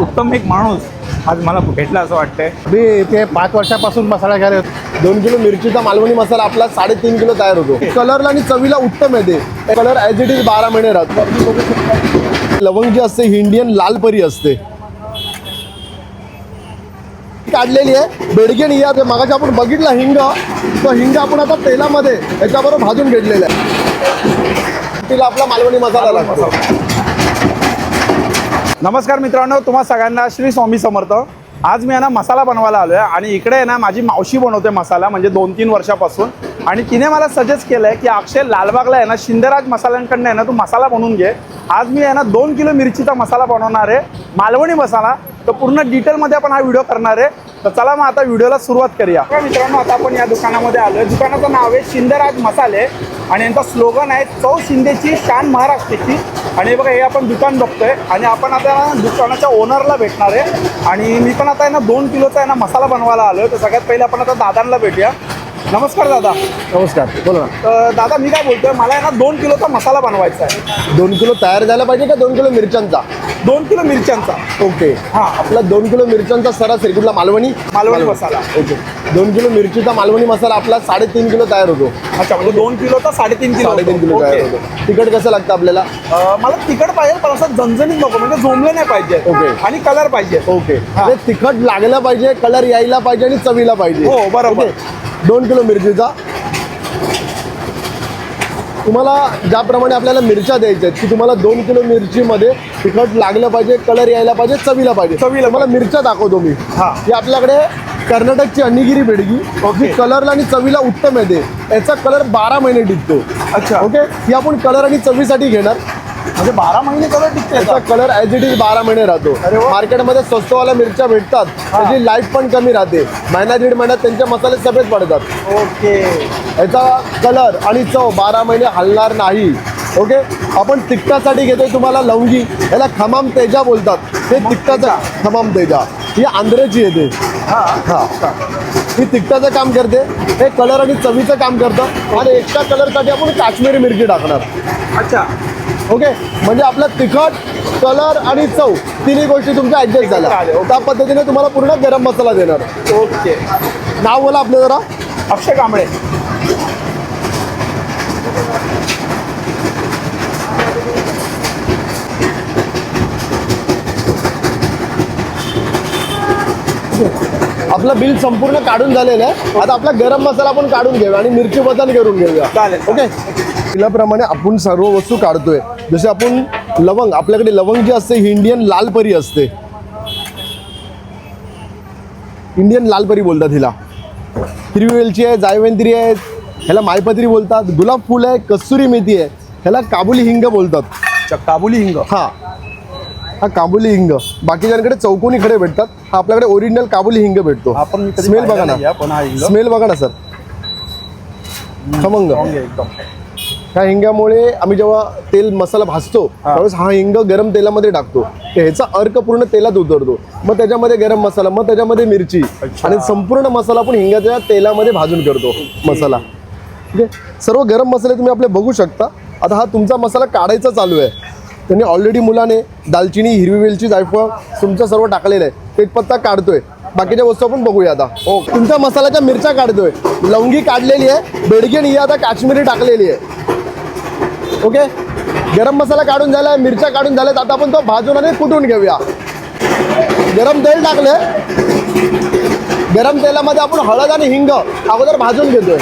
उत्तम एक माणूस आज मला भेटला असं वाटतंय. मी इथे पाच वर्षापासून मसाला घ्यायला येतो. दोन किलो मिरचीचा मालवणी मसाला आपला साडेतीन किलो तयार होतो. कलरला आणि चवीला उत्तम येते कलर ॲज इट इज बारा महिने राहतो. लवंग जी असते ही इंडियन लाल परी असते. काढलेली आहे. बेडगेन या ते मागाशी आपण बघितला हिंग. तो हिंग आपण आता तेलामध्ये याच्याबरोबर भाजून घेतलेला आहे. तिला आपला मालवणी मसाला लागतो. नमस्कार मित्रांनो तुम्हा सगळ्यांना श्री स्वामी समर्थ. आज मी आहे ना मसाला बनवायला आलो आहे आणि इकडे आहे ना माझी मावशी बनवते मसाला म्हणजे दोन तीन वर्षापासून. आणि तिने मला सजेस्ट केलं आहे की अक्षय लालबागला आहे ना शिंदेराज मसाल्यांकडनं आहे ना तू मसाला बनवून घे. आज मी आहे ना दोन किलो मिरचीचा मसाला बनवणार आहे मालवणी मसाला. तर पूर्ण डिटेलमध्ये आपण हा व्हिडिओ करणार आहे. तर चला मग आता व्हिडिओला सुरुवात करूया. मित्रांनो आता आपण या दुकानामध्ये आलो आहे दुकानाचं नाव आहे शिंदेराज मसाले. आणि यांचा स्लोगन आहे चौ शिंदेची शान महाराष्ट्राची. आणि बघा हे आपण दुकान बघतोय. आणि आपण आता दुकानाच्या ओनरला भेटणार आहे. आणि मी पण आता आहे ना दोन किलोचा आहे ना मसाला बनवायला आलो तर सगळ्यात पहिले आपण आता दादांना भेटूया. नमस्कार दादा. नमस्कार. बोला ना. तर दादा मी काय बोलतोय मला आहे ना दोन किलोचा मसाला बनवायचा आहे. दोन किलो तयार झाला पाहिजे का दोन किलो मिरच्यांचा? दोन किलो मिरच्यांचा. ओके. हा. आपला दोन किलो मिरच्यांचा सरासरी कुठला मालवणी. मालवणी मसाला. ओके. दोन किलो मिरचीचा मालवणी मसाला आपला साडेतीन किलो तयार होतो. अच्छा म्हणजे दोन किलोचा साडेतीन किलो साडेतीन किलो तयार. होतो. तिखट कसं लागतं आपल्याला? मला तिखट पाहिजे पण असं झणझणीत नको म्हणजे जोमले नाही पाहिजे. ओके. आणि कलर पाहिजे. ओके. ते तिखट लागलं पाहिजे कलर यायला पाहिजे आणि चवीला पाहिजे. हो, बरोबर. दोन किलो मिरचीचा. तुम्हाला ज्याप्रमाणे आपल्याला मिरच्या द्यायच्या आहेत की तुम्हाला दोन किलो मिरचीमध्ये तिखट लागलं पाहिजे कलर यायला पाहिजे चवीला पाहिजे. चवीला मला मिरच्या दाखवतो मी. हा. ही आपल्याकडे कर्नाटकची अन्नीगिरी बेडगी ओके. कलरला आणि चवीला उत्तम येते याचा कलर बारा महिने टिकतो. अच्छा. ओके? ही आपण कलर आणि चवीसाठी घेणार. म्हणजे बारा महिने कलर टिकते त्याचा कलर ॲज इट इज बारा महिने राहतो. मार्केटमध्ये स्वस्तवाल्या मिरच्या भेटतात. त्याची लाईफ पण कमी राहते. महिना दीड महिन्यात त्यांचे मसाले सफेद पडतात. ओके. याचा कलर आणि चव बारा महिने हलणार नाही. ओके? आपण तिखटासाठी घेतोय तुम्हाला लवंगी. याला खमाम तेजा बोलतात. हे तिखटाचं खमाम तेजा. ही आंध्रची येते हा. हा. तिखटाचं काम करते. हे कलर आणि चवीचं काम करतं. आणि एक्स्ट्रा कलरसाठी आपण काश्मीरी मिरची टाकणार. अच्छा. ओके म्हणजे आपलं तिखट कलर आणि चव तिन्ही गोष्टी तुमच्या ऍडजस्ट झाल्या. त्या पद्धतीने तुम्हाला पूर्ण गरम मसाला देणार. ओके नाव बोला आपलं जरा. अक्षय कांबळे. आपलं बिल संपूर्ण काढून झालेलं आहे. आता आपला गरम मसाला आपण काढून घेऊया आणि मिरची बदल करून घेऊया. चालेल, ओके? तिलाप्रमाणे आपण सर्व वस्तू काढतोय. जसे आपण लवंग आपल्याकडे लवंग जी असते ही इंडियन लाल परी असते. इंडियन लाल परी बोलतात हिला. हिरवी वेलची आहे जायवंत्री आहे ह्याला मायपत्री बोलतात गुलाब फूल आहे कस्तुरी मेथी आहे ह्याला काबुली हिंग बोलतात. काबुली हिंग. हा. हा काबुली हिंग. बाकीच्यांकडे चौकोनी खडे भेटतात. हा आपल्याकडे ओरिजिनल काबुली हिंग भेटतो. आपण स्मेल बघा ना. पण हा हिंग. स्मेल बघा ना सर खमंग. ह्या हिंगामुळे आम्ही जेव्हा तेल मसाला भाजतो त्यावेळेस हा हिंग गरम तेलामध्ये टाकतो. ह्याचा अर्क पूर्ण तेलात उतरतो. मग त्याच्यामध्ये गरम मसाला मग त्याच्यामध्ये मिरची. आणि संपूर्ण मसाला आपण हिंगाच्या तेलामध्ये भाजून करतो मसाला. ठीक आहे? सर्व गरम मसाले तुम्ही आपले बघू शकता. आता हा तुमचा मसाला काढायचा चालू आहे. त्यांनी ऑलरेडी मुलाने दालचिनी हिरवी वेलची जायफळ तुमचं सर्व टाकलेलं आहे. तेजपत्ता काढतोय. बाकीच्या वस्तू आपण बघूया आता. हो तुमच्या मसाल्याच्या मिरच्या काढतोय. लवंगी काढलेली आहे. बेडगेन ही आता काश्मीरी टाकलेली आहे. ओके गरम मसाला काढून झालाय मिरच्या काढून झाल्यात. आता आपण तो भाजून आणि कुटून घेऊया? गरम तेल टाकलंय. गरम तेलामध्ये आपण हळद आणि हिंग अगोदर भाजून घेतोय.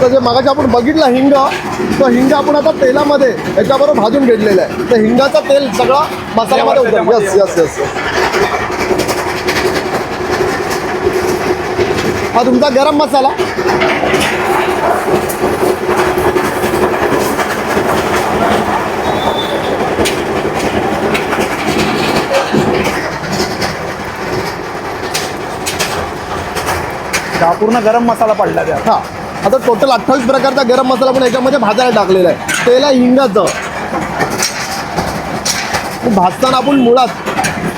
तर जे मगाशी आपण बघितला हिंग तो हिंग आपण आता तेलामध्ये याच्याबरोबर भाजून घेतलेला आहे. तर हिंगाचं तेल सगळा मसाल्यामध्ये उतर यस यस यस हा तुमचा गरम मसाला. पूर्ण गरम मसाला पडला त्या हा. आता टोटल अठ्ठावीस प्रकारचा गरम मसाला पण याच्यामध्ये भाजायला टाकलेला आहे. तेला हिंगाचं. भाजताना आपण मुळात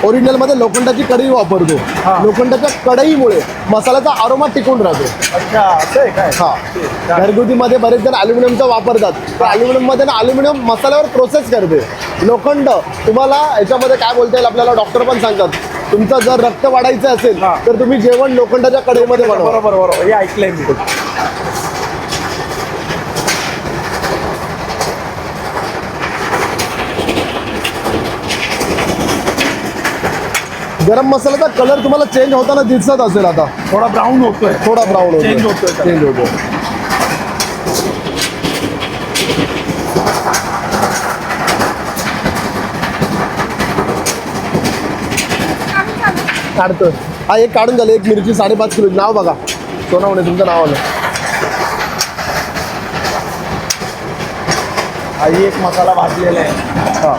ओरिजिनलमध्ये लोखंडाची कढई वापरतो. लोखंडाच्या कढईमुळे मसाल्याचा आरोमा टिकून राहतो. हा. घरगुती मध्ये बरेच जण अल्युमिनियमचा वापरतात. तर अल्युमिनियममध्ये ना अल्युमिनियम मसाल्यावर प्रोसेस करते. लोखंड तुम्हाला याच्यामध्ये काय बोलता येईल आपल्याला डॉक्टर पण सांगतात. तुमचं जर रक्त वाढायचं असेल. तर तुम्ही जेवण लोखंडाच्या कढईमध्ये बनवा. बरोबर बरोबर. हे ऐकलंय मी. गरम मसाल्याचा कलर तुम्हाला चेंज होताना दिसत असेल आता. थोडा ब्राऊन होतोय. थोडा ब्राऊन होतोय. चेंज होतो काढतो हा एक काढून झालं एक मिरची साडेपाच किलो. नाव बघा. सोनावणे तुमचं नाव आलं. ही एक मसाला भाजलेला आहे.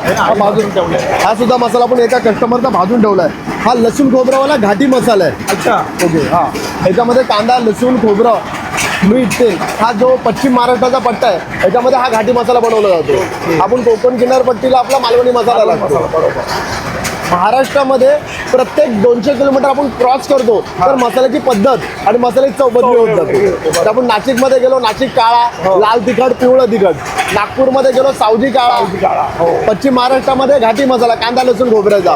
हे. भाजून ठेवलंय. हा सुद्धा मसाला पण एका कस्टमरचा भाजून ठेवलाय. हा लसूण खोबरावाला घाटी मसाला आहे. अच्छा. ओके हा. ह्याच्यामध्ये कांदा लसूण खोबरं मीठ तेल. हा जो पश्चिम महाराष्ट्राचा पट्टा आहे ह्याच्यामध्ये हा घाटी मसाला बनवला जातो. आपण कोकण किनारपट्टीला आपला मालवणी मसाला लागतो. बरोबर. महाराष्ट्रामध्ये प्रत्येक दोनशे किलोमीटर आपण क्रॉस करतो. तर मसाल्याची पद्धत आणि मसाल्याची चव बदली होत जाते. आपण नाशिकमध्ये गेलो नाशिक काळा लाल तिखट पिवळं तिखट. नागपूरमध्ये गेलो सावजी काळा. हो. पश्चिम महाराष्ट्रामध्ये घाटी मसाला कांदा लसूण खोबऱ्याचा.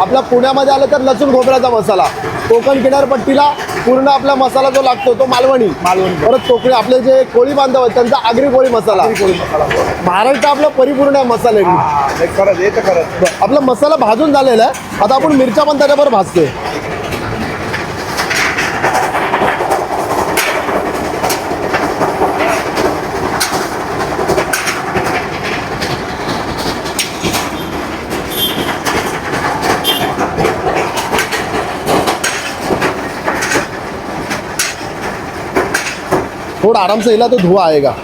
आपल्या पुण्यामध्ये आलं तर लसूण खोबऱ्याचा मसाला. कोकण किनारपट्टीला पूर्ण आपला मसाला जो लागतो तो मालवणी. मालवणी. परत कोकणी आपले जे कोळी बांधव आहेत त्यांचा आगरी कोळी मसाला. मसाला. महाराष्ट्र आपलं परिपूर्ण आहे हा, हे हे खरंच. आपला मसाला भाजून झालेला आहे. आता आपण मिरच्या पण त्याच्यावर भाजते थोड़ा आराम से हिला तो धुआं आएगा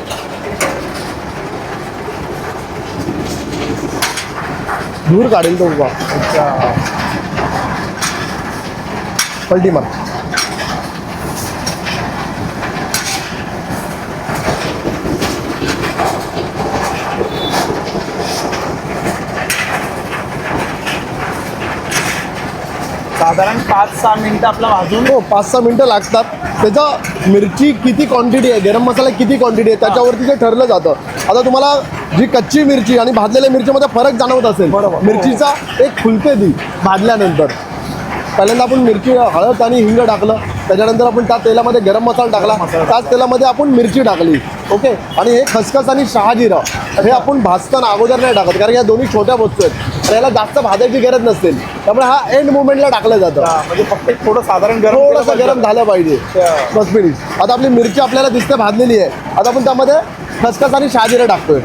धूर काढेल तो उभा. पलटी मार. साधारण पाच सहा मिनिटं आपलं भाजून हो पाच सहा मिनटं लागतात. त्याचा मिरची किती क्वांटिटी आहे? गरम मसाला किती क्वांटिटी आहे? त्याच्यावरती ते ठरलं जातं. आता तुम्हाला जी कच्ची मिरची आणि भाजलेल्या मिरचीमध्ये फरक जाणवत असेल बरोबर. मिरचीचा एक फुलते ती भाजल्यानंतर. पहिल्यांदा आपण मिरची हळद आणि हिंग टाकलं त्याच्यानंतर आपण त्या तेलामध्ये गरम मसाला टाकला त्याच तेलामध्ये आपण मिरची टाकली ओके? आणि हे खसखस आणि शहाजिरा हे आपण भाजताना अगोदर नाही टाकत कारण या दोन्ही छोट्या वस्तू आहेत. तर याला जास्त भाजायची गरज नसते. त्यामुळे हा एंड मुवमेंटला टाकलं जातं. म्हणजे फक्त एक थोडं साधारण गरम थोडंसं. गरम झालं पाहिजे. मिनिट आता आपली मिरची आपल्याला दिसते भाजलेली आहे. आता आपण त्यामध्ये खसखस आणि शहाजिरा टाकतोय.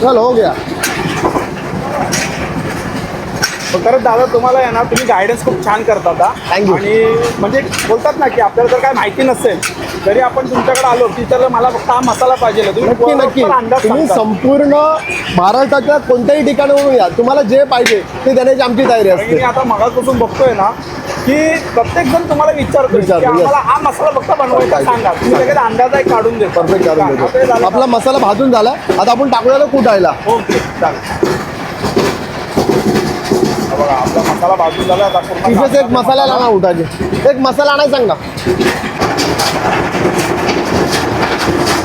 चलो हो गया पण खरंच दादा तुम्हाला आहे ना तुम्ही गायडन्स खूप छान हा. You. आणि म्हणजे बोलतात ना की आपल्याला जर काय माहिती नसेल तरी आपण तुमच्याकडे आलो की तर मला फक्त हा मसाला पाहिजे नक्की नक्की. तुम्ही. संपूर्ण महाराष्ट्राच्या कोणत्याही ठिकाणावरून या. तुम्हाला जे पाहिजे ते देण्याची आमची तयारी असते मी आता मगापासून बघतोय ना की प्रत्येक जण तुम्हाला विचारतो. आम्हाला हा मसाला फक्त बनवायचा सांगा. तुम्ही लगेच अंदाज एक काढून देता. परफेक्ट काढून देतो. आपला मसाला भाजून झाला. आता आपण टाकूया कुटायला? ओके हा बघा आपला मसाला भाजून झाला तिथेच एक मसाला आणा उठायचे. एक मसाला आणायला सांग. ना ハハハハ!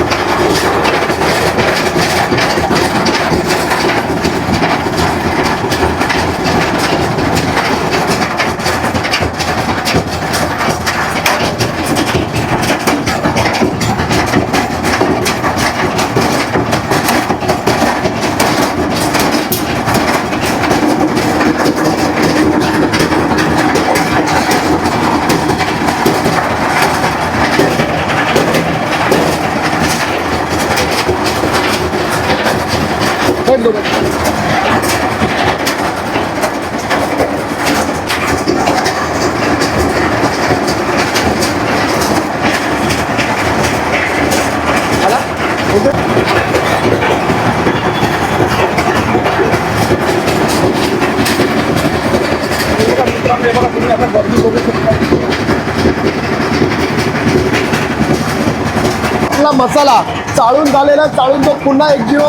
मसाला चाळून झालेला चाळून तो पुन्हा एकजीव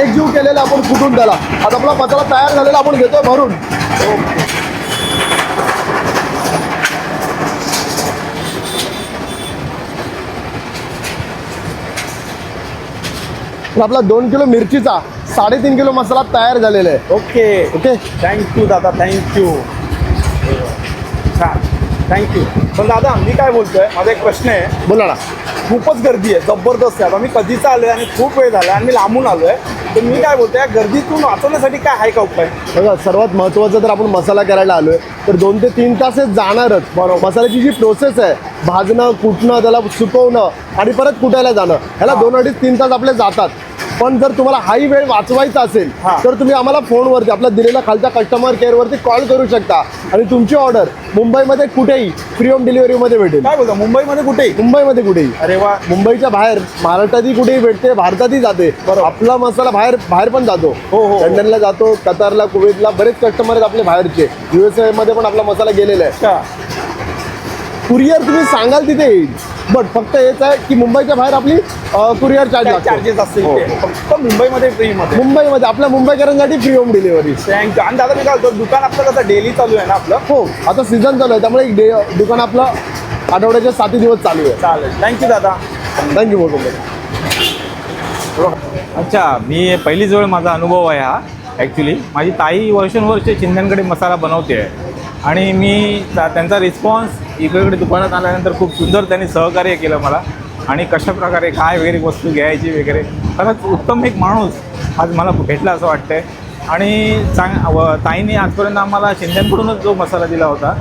एकजीव केलेला आपण कुटून त्याला. आता आपला मसाला तयार झालेला आपण घेतोय भरून. आपला दोन किलो मिरचीचा साडेतीन किलो मसाला तयार झालेला आहे. ओके. ओके? थँक्यू दादा. थँक्यू छान. थँक्यू पण दादा मी काय बोलतोय? माझा एक प्रश्न आहे. बोला ना. खूपच गर्दी आहे जबरदस्त आहे. आता मी कधीच आलोय आणि खूप वेळ झाला आणि मी लांबून आलोय. तर मी काय बोलतोय या गर्दीतून वाचवण्यासाठी काय आहे का उपाय? बघा सर्वात महत्त्वाचं जर आपण मसाला करायला आलोय. तर दोन ते तीन तास हे जाणारच. बरोबर. मसाल्याची जी प्रोसेस आहे भाजणं कुटणं त्याला सुकवणं आणि परत कुटायला जाणं ह्याला दोन अडीच तीन तास आपले जातात. पण जर तुम्हाला हाही वेळ वाचवायचा असेल. तर तुम्ही आम्हाला फोनवरती आपला दिलेल्या खालच्या कस्टमर केअरवरती कॉल करू शकता. आणि तुमची ऑर्डर मुंबईमध्ये कुठेही फ्री होम डिलिव्हरीमध्ये भेटेल. काय बोलतो? मुंबईमध्ये कुठेही? मुंबईमध्ये कुठेही. अरे वा. मुंबईच्या बाहेर महाराष्ट्रातही कुठेही भेटते भारतातही जाते. आपला मसाला बाहेर बाहेर पण जातो. हो, हो, हो. लंडनला जातो कतारला कुवेतला बरेच कस्टमर आहेत आपले बाहेरचे. युएसए मध्ये पण आपला मसाला गेलेला आहे. कुरिअर तुम्ही सांगाल तिथे येईल. बट फक्त हेच आहे की मुंबईच्या बाहेर आपली कुरिअर चार्ज काय लागतो. चार्जेस असतील हो. ते. फक्त मुंबईमध्ये फ्रीमध्ये. मुंबईमध्ये आपल्या मुंबईकरांसाठी free home delivery thank you आणि दादा मी काय दुकान आपलं कसं डेली चालू आहे ना आपलं? हो आता सीझन चालू आहे त्यामुळे एक डे दुकान आपलं आठवड्याचे सातही दिवस चालू आहे. चालेल. थँक्यू दादा. थँक्यू मोठं अच्छा मी पहिलीच वेळ माझा अनुभव आहे हा ॲक्च्युली माझी ताई वर्षानुवर्षे चिंधनकडे मसाला बनवते आहे. आणि मी त्या- त्यांचा रिस्पॉन्स इकडे दुकानात आल्यानंतर खूप सुंदर त्यांनी सहकार्य केलं मला. आणि कशाप्रकारे काय वगैरे वस्तू घ्यायची वगैरे. खरंच उत्तम एक माणूस आज मला भेटला असं वाटतंय. आणि चांग व ताईने आजपर्यंत आम्हाला शिंद्यांकडूनच जो मसाला दिला होता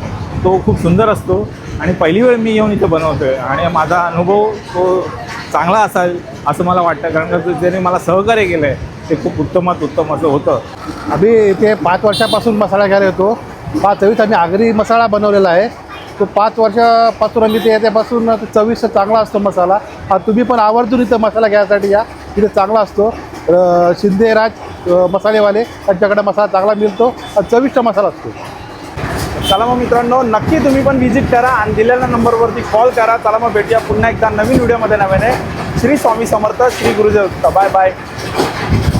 तो खूप सुंदर असतो. आणि पहिली वेळ मी येऊन इथं बनवतोय. आणि माझा अनुभव तो चांगला असाल असं मला वाटतं. कारण का ज्याने मला सहकार्य केलं आहे ते खूप उत्तमात उत्तम असं होतं. आम्ही इथे पाच वर्षापासून मसाला घ्यायला येतो. हा चवीत आम्ही आगरी मसाला बनवलेला आहे. तो पाच वर्षापासून आम्ही ते त्यापासून चवीस चांगला असतो मसाला. हा तुम्ही पण आवर्जून इथं मसाला घ्यायसाठी या. इथे चांगला असतो. शिंदेराज मसालेवाले त्यांच्याकडे मसाला चांगला मिळतो आणि चविष्ट मसाला असतो. चला मग मित्रांनो नक्की तुम्ही पण व्हिजिट करा आणि दिलेल्या नंबरवरती कॉल करा. चला मग भेटूया पुन्हा एकदा नवीन व्हिडिओमध्ये नव्याने. श्री स्वामी समर्थ श्री गुरुदेव. Bye bye.